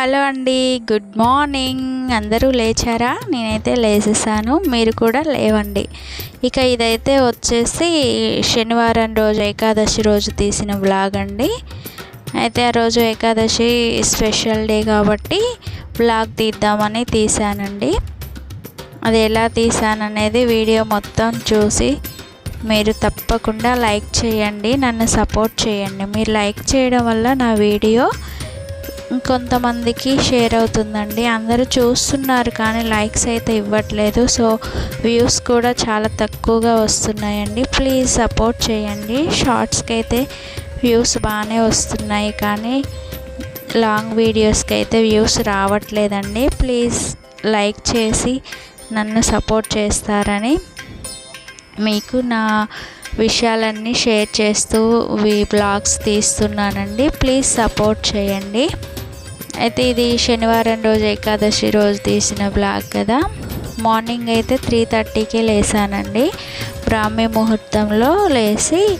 Hello అండి good morning. అందరూ లేచారా? నేనైతే లేచేసాను మీరు కూడా లేవండి. ఇక ఇదైతే వచ్చేసి శనివారం రోజు ఏకాదశి రోజు తీసిన బ్లాగ్ అండి. అయితే ఆ రోజు ఏకాదశి స్పెషల్ డే కాబట్టి బ్లాగ్ తీద్దామని తీసానండి. అది ఎలా తీసాననేది వీడియో మొత్తం చూసి మీరు తప్పకుండా లైక్ చేయండి. నన్ను సపోర్ట్ చేయండి. మీరు లైక్ చేయడం వల్ల నా వీడియో కొంతమందికి షేర్ అవుతుందండి. అందరూ చూస్తున్నారు కానీ లైక్స్ అయితే ఇవ్వట్లేదు. సో వ్యూస్ కూడా చాలా తక్కువగా వస్తున్నాయండి. ప్లీజ్ సపోర్ట్ చేయండి. షార్ట్స్కి అయితే వ్యూస్ బాగానే వస్తున్నాయి కానీ లాంగ్ వీడియోస్కి అయితే వ్యూస్ రావట్లేదండి. ప్లీజ్ లైక్ చేసి నన్ను సపోర్ట్ చేస్తారని మీకు నా విషయాలన్నీ షేర్ చేస్తూ ఈ బ్లాగ్స్ తీస్తున్నానండి. ప్లీజ్ సపోర్ట్ చేయండి. అయితే ఇది శనివారం రోజు ఏకాదశి రోజు తీసిన బ్లాగ్ కదా. మార్నింగ్ అయితే త్రీ థర్టీకి లేసానండి. బ్రాహ్మీ ముహూర్తంలో లేచి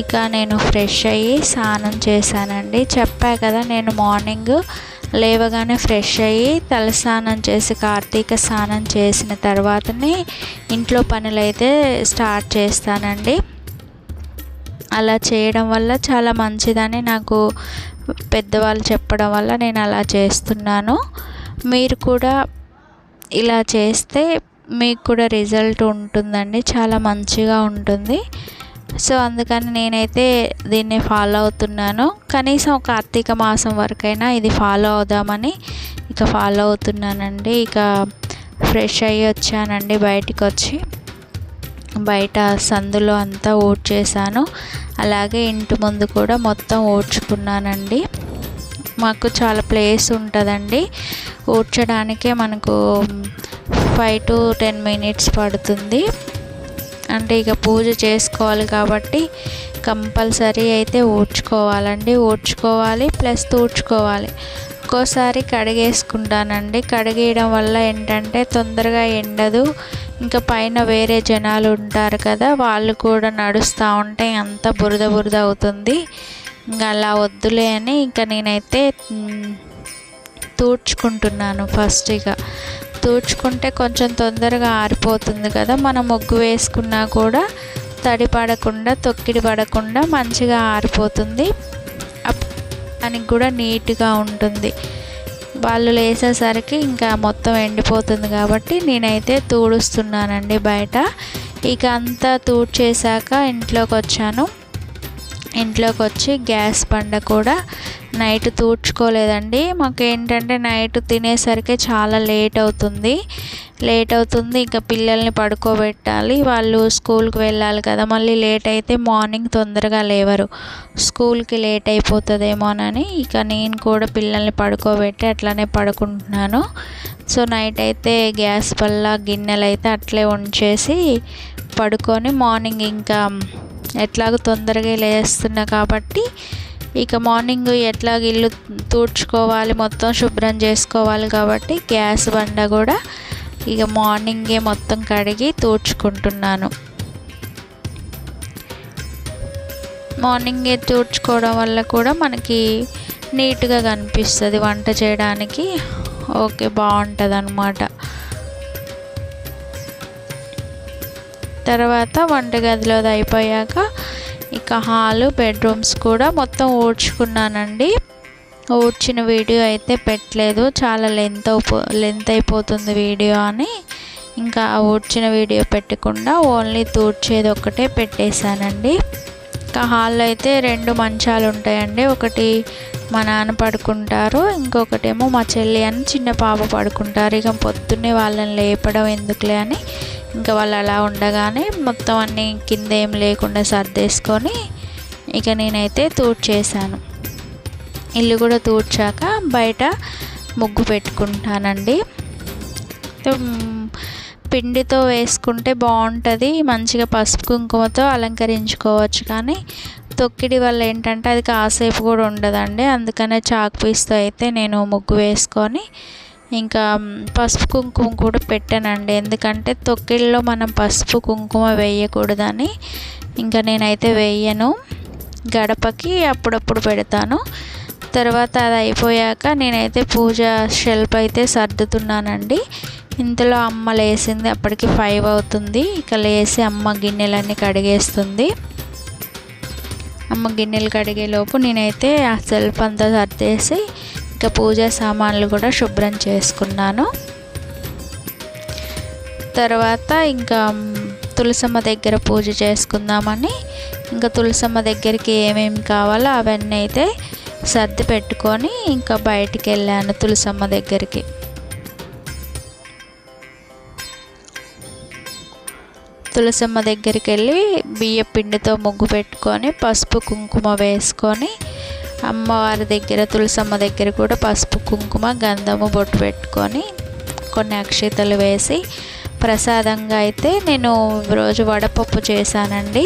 ఇక నేను ఫ్రెష్ అయ్యి స్నానం చేశానండి. చెప్పా కదా నేను మార్నింగ్ లేవగానే ఫ్రెష్ అయ్యి తలస్నానం చేసి కార్తీక స్నానం చేసిన తర్వాతనే ఇంట్లో పనులైతే స్టార్ట్ చేస్తానండి. అలా చేయడం వల్ల చాలా మంచిదని నాకు పెద్దవాళ్ళు చెప్పడం వల్ల నేను అలా చేస్తున్నాను. మీరు కూడా ఇలా చేస్తే మీకు కూడా రిజల్ట్ ఉంటుందండి. చాలా మంచిగా ఉంటుంది. సో అందుకని నేనైతే దీన్ని ఫాలో అవుతున్నాను. కనీసం కార్తీక మాసం వరకైనా ఇది ఫాలో అవుదామని ఇక ఫాలో అవుతున్నానండి. ఇక ఫ్రెష్ అయ్యి వచ్చానండి బయటికి వచ్చి బయట సందులో అంతా ఊడ్చేసాను అలాగే ఇంటి ముందు కూడా మొత్తం ఊడ్చుకున్నానండి మాకు చాలా ప్లేస్ ఉంటుందండి. ఊడ్చడానికే మనకు ఫైవ్ టు టెన్ మినిట్స్ పడుతుంది. అంటే ఇక పూజ చేసుకోవాలి కాబట్టి కంపల్సరీ అయితే ఊడ్చుకోవాలండి ఊడ్చుకోవాలి ప్లస్ తూడ్చుకోవాలి. ఒక్కోసారి కడిగేసుకుంటానండి. కడిగేయడం వల్ల ఏంటంటే తొందరగా ఎండదు. ఇంకా పైన వేరే జనాలు ఉంటారు కదా వాళ్ళు కూడా నడుస్తూ ఉంటే అంత బురద బురద అవుతుంది. ఇంకా అలా వద్దులే అని ఇంకా నేనైతే తూడ్చుకుంటున్నాను ఫస్ట్ ఇక తూడ్చుకుంటే కొంచెం తొందరగా ఆరిపోతుంది కదా మనం ముగ్గు వేసుకున్నా కూడా తడి పడకుండా తొక్కిడి పడకుండా మంచిగా ఆరిపోతుంది. దానికి కూడా నీట్గా ఉంటుంది. వాళ్ళు లేసేసరికి ఇంకా మొత్తం ఎండిపోతుంది కాబట్టి నేనైతే తూడుస్తున్నానండి బయట. ఇక అంతా తూడ్చేసాక ఇంట్లోకి వచ్చాను ఇంట్లోకి వచ్చి గ్యాస్ బండ కూడా నైట్ తూడ్చుకోలేదండి. మాకు ఏంటంటే నైట్ తినేసరికి చాలా లేట్ అవుతుంది. లేట్ అవుతుంది ఇంకా పిల్లల్ని పడుకోబెట్టాలి. వాళ్ళు స్కూల్కి వెళ్ళాలి కదా మళ్ళీ లేట్ అయితే మార్నింగ్ తొందరగా లేవరు. స్కూల్కి లేట్ అయిపోతుందేమోనని ఇక నేను కూడా పిల్లల్ని పడుకోబెట్టి అట్లనే పడుకుంటున్నాను. సో నైట్ అయితే గ్యాస్ వల్ల గిన్నెలు అయితే అట్లే ఉంచేసి పడుకొని మార్నింగ్ ఇంకా ఎట్లాగో తొందరగా లేస్తున్నా కాబట్టి ఇక మార్నింగ్ ఎట్లాగ ఇల్లు తూడ్చుకోవాలి మొత్తం శుభ్రం చేసుకోవాలి కాబట్టి గ్యాస్ బండ కూడా ఇక మార్నింగే మొత్తం కడిగి తూడ్చుకుంటున్నాను. మార్నింగే తూడ్చుకోవడం వల్ల కూడా మనకి నీట్గా కనిపిస్తుంది వంట చేయడానికి. ఓకే బాగుంటుంది అన్నమాట తర్వాత వంటగదిలోది అయిపోయాక ఇక హాలు బెడ్రూమ్స్ కూడా మొత్తం ఊడ్చుకున్నానండి. ఊడ్చిన వీడియో అయితే పెట్టలేదు. చాలా లెంత్ లెంత్ అయిపోతుంది వీడియో అని. ఇంకా ఊడ్చిన వీడియో పెట్టకుండా ఓన్లీ తూడ్చేది ఒక్కటే పెట్టేశానండి. ఇంకా హాల్లో అయితే రెండు మంచాలు ఉంటాయండి. ఒకటి మా నాన్న పడుకుంటారు ఇంకొకటేమో మా చెల్లి అని చిన్న పాప పడుకుంటారు. ఇక పొద్దున్నే వాళ్ళని లేపడం ఎందుకులే అని ఇంకా వాళ్ళు అలా ఉండగానే మొత్తం అన్నీ కింద ఏం లేకుండా సర్దేసుకొని ఇక నేనైతే తూడ్చేసాను ఇల్లు కూడా తూడ్చాక బయట ముగ్గు పెట్టుకుంటానండి. పిండితో వేసుకుంటే బాగుంటుంది మంచిగా పసుపు కుంకుమతో అలంకరించుకోవచ్చు కానీ తొక్కిడి వల్ల ఏంటంటే అది కాసేపు కూడా ఉండదండి. అందుకనే చాక్ పీస్తో అయితే నేను ముగ్గు వేసుకొని ఇంకా పసుపు కుంకుమ కూడా పెట్టానండి. ఎందుకంటే తొక్కిళ్ళలో మనం పసుపు కుంకుమ వేయకూడదని ఇంకా నేనైతే వేయను. గడపకి అప్పుడప్పుడు పెడతాను. తర్వాత అది అయిపోయాక నేనైతే పూజ షెల్ఫ్ అయితే సర్దుతున్నానండి. ఇంతలో అమ్మ లేసింది. అప్పటికి ఫైవ్ అవుతుంది. ఇక లేసి అమ్మ గిన్నెలన్నీ కడిగేస్తుంది. అమ్మ గిన్నెలు కడిగేలోపు నేనైతే ఆ సెల్ఫ్ అంతా సర్దేసి ఇంకా పూజ సామాన్లు కూడా శుభ్రం చేసుకున్నాను. తర్వాత ఇంకా తులసమ్మ దగ్గర పూజ చేసుకుందామని ఇంకా తులసమ్మ దగ్గరికి ఏమేమి కావాలో అవన్నీ అయితే సర్ది పెట్టుకొని ఇంకా బయటికి వెళ్ళాను తులసమ్మ దగ్గరికి. తులసమ్మ దగ్గరికి వెళ్ళి బియ్య పిండితో ముగ్గు పెట్టుకొని పసుపు కుంకుమ వేసుకొని అమ్మవారి దగ్గర తులసమ్మ దగ్గర కూడా పసుపు కుంకుమ గంధము బొట్టు పెట్టుకొని కొన్ని అక్షతలు వేసి ప్రసాదంగా అయితే నేను రోజు వడపప్పు చేశానండి.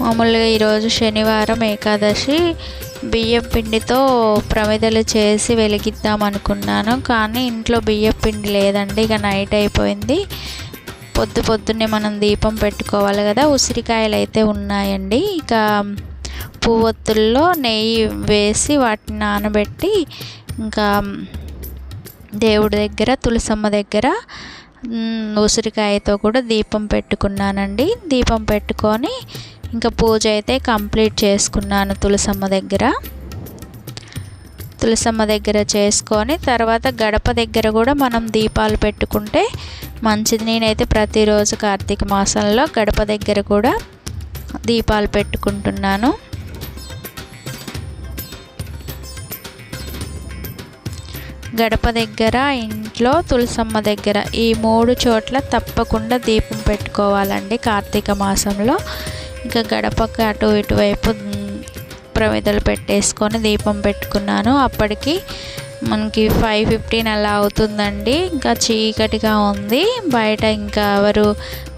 మామూలుగా ఈరోజు శనివారం ఏకాదశి బియ్యం పిండితో ప్రమిదలు చేసి వెలిగిద్దాం అనుకున్నాను. కానీ ఇంట్లో బియ్యం పిండి లేదండి ఇక నైట్ అయిపోయింది. పొద్దు పొద్దున్నే మనం దీపం పెట్టుకోవాలి కదా ఉసిరికాయలు అయితే ఉన్నాయండి. ఇక పువ్వొత్తుల్లో నెయ్యి వేసి వాటిని నానబెట్టి ఇంకా దేవుడి దగ్గర తులసమ్మ దగ్గర ఉసిరికాయతో కూడా దీపం పెట్టుకున్నానండి. దీపం పెట్టుకొని ఇంకా పూజ అయితే కంప్లీట్ చేసుకున్నాను తులసమ్మ దగ్గర. తులసమ్మ దగ్గర చేసుకొని తర్వాత గడప దగ్గర కూడా మనం దీపాలు పెట్టుకుంటే మంచిది. నేనైతే ప్రతిరోజు కార్తీక మాసంలో గడప దగ్గర కూడా దీపాలు పెట్టుకుంటున్నాను. గడప దగ్గర ఇంట్లో తులసమ్మ దగ్గర. ఈ మూడు చోట్ల తప్పకుండా దీపం పెట్టుకోవాలండి కార్తీక మాసంలో. ఇంకా గడపకు అటు ఇటువైపు ప్రమిదలు పెట్టేసుకొని దీపం పెట్టుకున్నాను. అప్పటికి మనకి ఫైవ్ ఫిఫ్టీన్ అలా అవుతుందండి. ఇంకా చీకటిగా ఉంది. బయట ఇంకా ఎవరు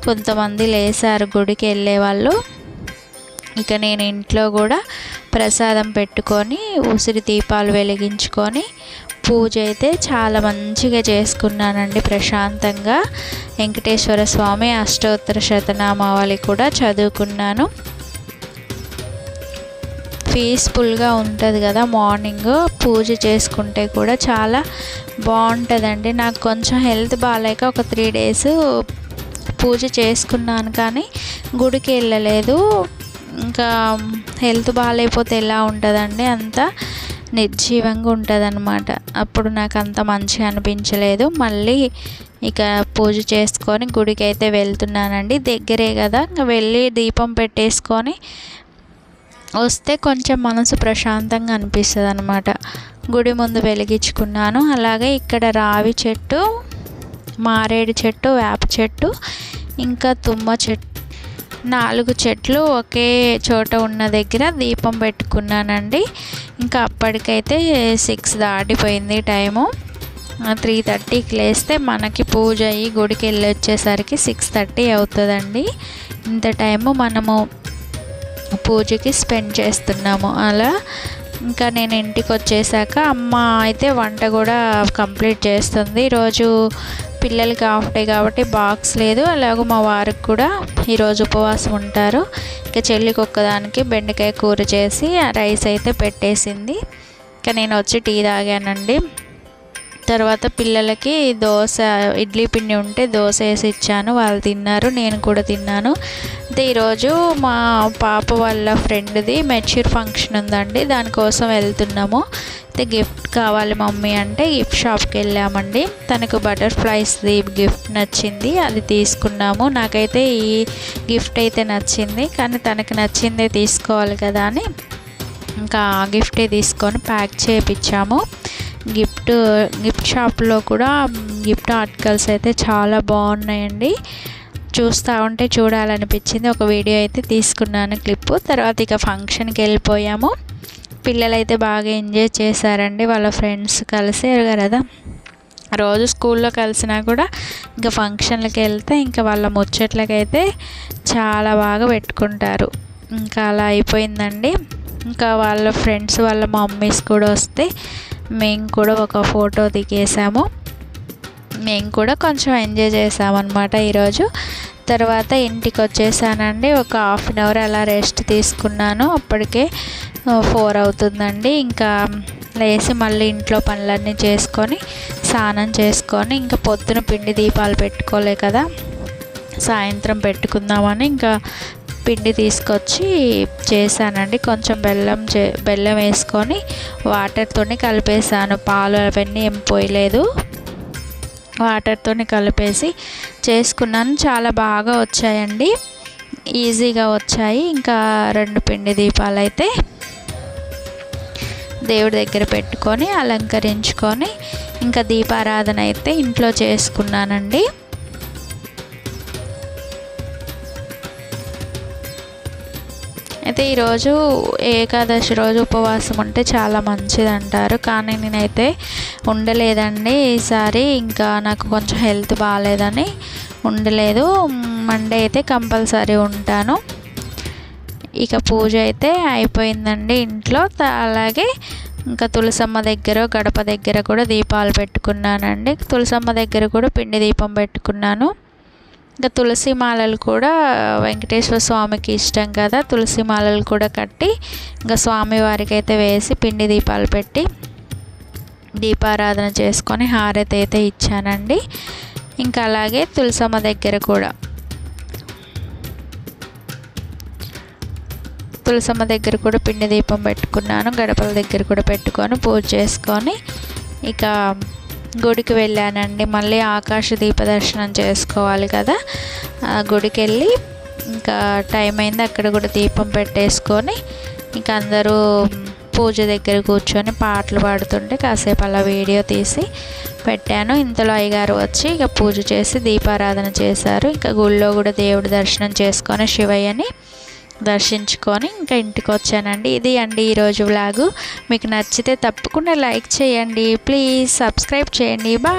కొంతమంది లేసారు గుడికి వెళ్ళే వాళ్ళు. ఇక నేను ఇంట్లో కూడా ప్రసాదం పెట్టుకొని ఉసిరి దీపాలు వెలిగించుకొని పూజ అయితే చాలా మంచిగా చేసుకున్నానండి ప్రశాంతంగా. వెంకటేశ్వర స్వామి అష్టోత్తర శతనామావళి కూడా చదువుకున్నాను. పీస్ఫుల్గా ఉంటుంది కదా మార్నింగ్ పూజ చేసుకుంటే కూడా చాలా బాగుంటుందండి. నాకు కొంచెం హెల్త్ బాగాలేక ఒక త్రీ డేస్ పూజ చేసుకున్నాను కానీ గుడికి వెళ్ళలేదు. ఇంకా హెల్త్ బాగాలేకపోతే ఎలా ఉంటుందండి అంతా? నిర్జీవంగా ఉంటుంది అనమాట అప్పుడు నాకు అంత మంచిగా అనిపించలేదు. మళ్ళీ ఇక పూజ చేసుకొని గుడికి అయితే వెళ్తున్నానండి. దగ్గరే కదా. ఇంకా వెళ్ళి దీపం పెట్టేసుకొని వస్తే కొంచెం మనసు ప్రశాంతంగా అనిపిస్తుంది అనమాట గుడి ముందు వెలిగించుకున్నాను. అలాగే ఇక్కడ రావి చెట్టు మారేడు చెట్టు వేప చెట్టు ఇంకా తుమ్మ చెట్టు నాలుగు చెట్లు ఒకే చోట ఉన్న దగ్గర దీపం పెట్టుకున్నానండి. ఇంకా అప్పటికైతే సిక్స్ దాటిపోయింది టైము. త్రీ థర్టీకి లేస్తే మనకి పూజ అయ్యి గుడికి వెళ్ళి వచ్చేసరికి సిక్స్ థర్టీ అవుతుందండి. ఇంత టైము మనము పూజకి స్పెండ్ చేస్తున్నాము అలా. ఇంకా నేను ఇంటికి వచ్చేసాక అమ్మ అయితే వంట కూడా కంప్లీట్ చేస్తుంది. ఈరోజు పిల్లలకి హాఫ్ డే కాబట్టి బాక్స్ లేదు. అలాగే మా వారికి కూడా ఈరోజు ఉపవాసం ఉంటారు. ఇక చెల్లికి ఒక్కదానికి బెండకాయ కూర చేసి రైస్ అయితే పెట్టేసింది. ఇక నేను వచ్చి టీ తాగానండి. తర్వాత పిల్లలకి దోశ ఇడ్లీ పిండి ఉంటే దోశ వేసి ఇచ్చాను. వాళ్ళు తిన్నారు నేను కూడా తిన్నాను. అయితే ఈరోజు మా పాప వాళ్ళ ఫ్రెండ్ది మెచ్యూర్ ఫంక్షన్ ఉందండి. దానికోసం వెళ్తున్నాము. అయితే గిఫ్ట్ కావాలి మమ్మీ అంటే గిఫ్ట్ షాప్కి వెళ్ళామండి. తనకు బటర్ఫ్లైస్ది గిఫ్ట్ నచ్చింది అది తీసుకున్నాము. నాకైతే ఈ గిఫ్ట్ అయితే నచ్చింది కానీ తనకు నచ్చిందే తీసుకోవాలి కదా అని ఇంకా గిఫ్టే తీసుకొని ప్యాక్ చేయించాము గిఫ్ట్ గిఫ్ట్ షాప్లో కూడా గిఫ్ట్ ఆర్టికల్స్ అయితే చాలా బాగున్నాయండి. చూస్తూ ఉంటే చూడాలనిపించింది. ఒక వీడియో అయితే తీసుకున్నాను క్లిప్. తర్వాత ఇక ఫంక్షన్కి వెళ్ళిపోయాము. పిల్లలైతే బాగా ఎంజాయ్ చేశారండి. వాళ్ళ ఫ్రెండ్స్ కలిసారు కదా. రోజు స్కూల్లో కలిసినా కూడా ఇంకా ఫంక్షన్లకు వెళ్తే ఇంకా వాళ్ళ ముచ్చట్లకైతే చాలా బాగా పెట్టుకుంటారు. ఇంకా అలా అయిపోయిందండి. ఇంకా వాళ్ళ ఫ్రెండ్స్ వాళ్ళ మమ్మీస్ కూడా వస్తే మేము కూడా ఒక ఫోటో దిగేసాము. మేము కూడా కొంచెం ఎంజాయ్ చేసామన్నమాట ఈరోజు. తర్వాత ఇంటికి వచ్చేసానండి ఒక హాఫ్ అన్ అవర్ అలా రెస్ట్ తీసుకున్నాను. అప్పటికే ఫోర్ అవుతుందండి. ఇంకా లేసి మళ్ళీ ఇంట్లో పనులన్నీ చేసుకొని స్నానం చేసుకొని ఇంకా పొద్దున పిండి దీపాలు పెట్టుకోలే కదా. సాయంత్రం పెట్టుకుందామని ఇంకా పిండి తీసుకొచ్చి చేశానండి. కొంచెం బెల్లం చే బెల్లం వేసుకొని వాటర్తో కలిపేసాను పాలు అవన్నీ ఏం పోయలేదు. వాటర్తో కలిపేసి చేసుకున్నాను. చాలా బాగా వచ్చాయండి. ఈజీగా వచ్చాయి. ఇంకా రెండు పిండి దీపాలు అయితే దేవుడి దగ్గర పెట్టుకొని అలంకరించుకొని ఇంకా దీపారాధన అయితే ఇంట్లో చేసుకున్నానండి. అయితే ఈరోజు ఏకాదశి రోజు ఉపవాసం ఉంటే చాలా మంచిది అంటారు కానీ నేనైతే ఉండలేదండి. ఈసారి ఇంకా నాకు కొంచెం హెల్త్ బాగాలేదని ఉండలేదు. మండే అయితే కంపల్సరీ ఉంటాను. ఇక పూజ అయితే అయిపోయిందండి ఇంట్లో. అలాగే ఇంకా తులసమ్మ దగ్గర గడప దగ్గర కూడా దీపాలు పెట్టుకున్నానండి. తులసమ్మ దగ్గర కూడా పిండి దీపం పెట్టుకున్నాను. ఇంకా తులసి మాలలు కూడా వెంకటేశ్వర స్వామికి ఇష్టం కదా. తులసి మాలలు కూడా కట్టి ఇంకా స్వామివారికి అయితే వేసి పిండి దీపాలు పెట్టి దీపారాధన చేసుకొని హారతి అయితే ఇచ్చానండి. ఇంకా అలాగే తులసమ్మ దగ్గర కూడా తులసమ్మ దగ్గర కూడా పిండి దీపం పెట్టుకున్నాను. గడపల దగ్గర కూడా పెట్టుకొని పూజ చేసుకొని ఇక గుడికి వెళ్ళానండి. మళ్ళీ ఆకాశ దీప దర్శనం చేసుకోవాలి కదా. ఆ గుడికి వెళ్ళి ఇంకా టైం అయింది అక్కడ కూడా దీపం పెట్టేసుకొని ఇంకా అందరూ పూజ దగ్గర కూర్చొని పాటలు పాడుతుంటే కాసేపు అలా వీడియో తీసి పెట్టాను. ఇంతలో అయ్యగారు వచ్చి ఇక పూజ చేసి దీపారాధన చేశారు. ఇంకా గుళ్ళో కూడా దేవుడి దర్శనం చేసుకొని శివయ్యని దర్శించుకొని ఇంకా ఇంటికి వచ్చానండి. ఇది అండి ఈరోజు వ్లాగు. మీకు నచ్చితే తప్పకుండా లైక్ చేయండి. ప్లీజ్ సబ్స్క్రైబ్ చేయండి. బాయ్.